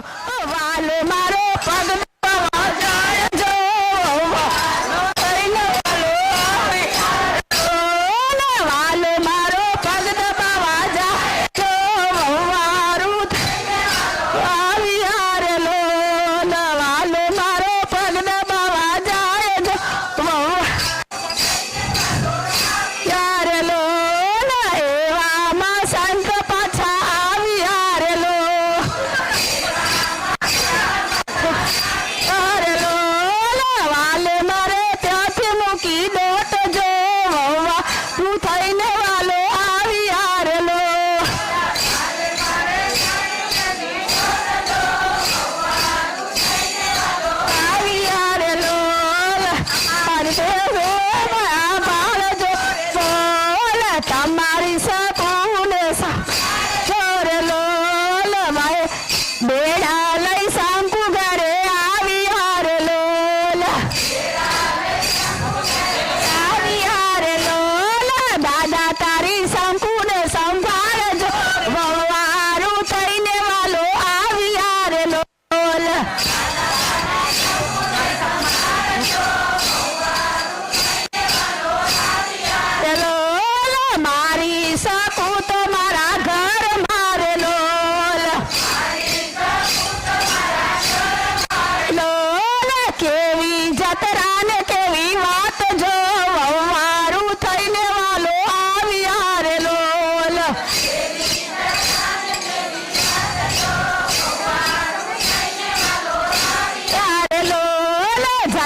Vale, Maro.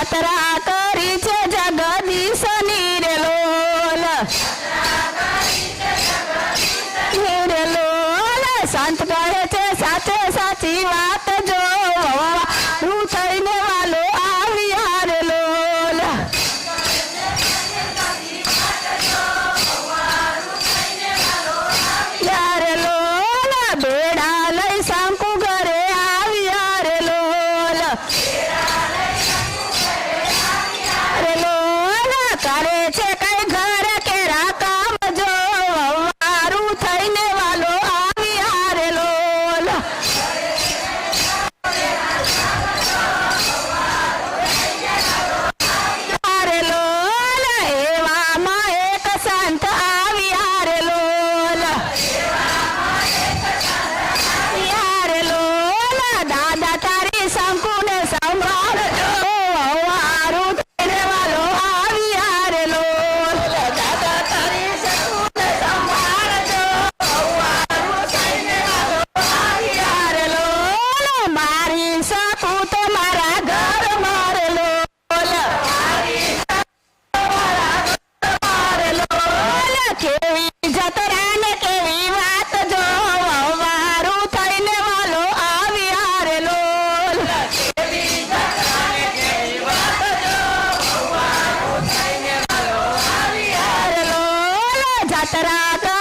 यात्रा करीचे जगदीश निरलोल. निरलोल. संत करायचे साचे साची वात सातारा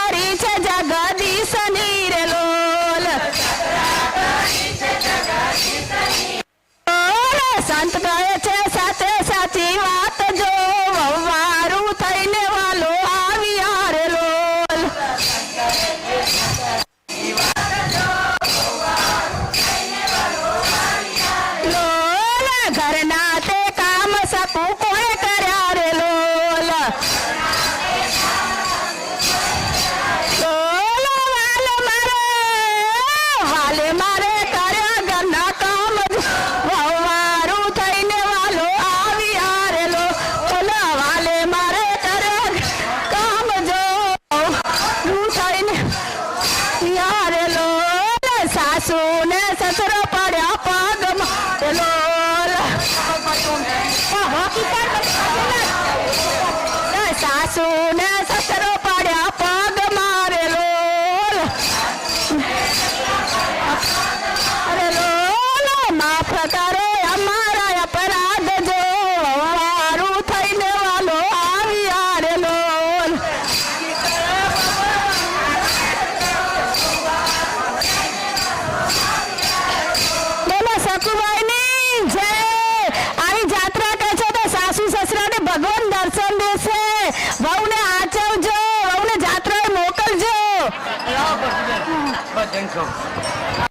Tchau.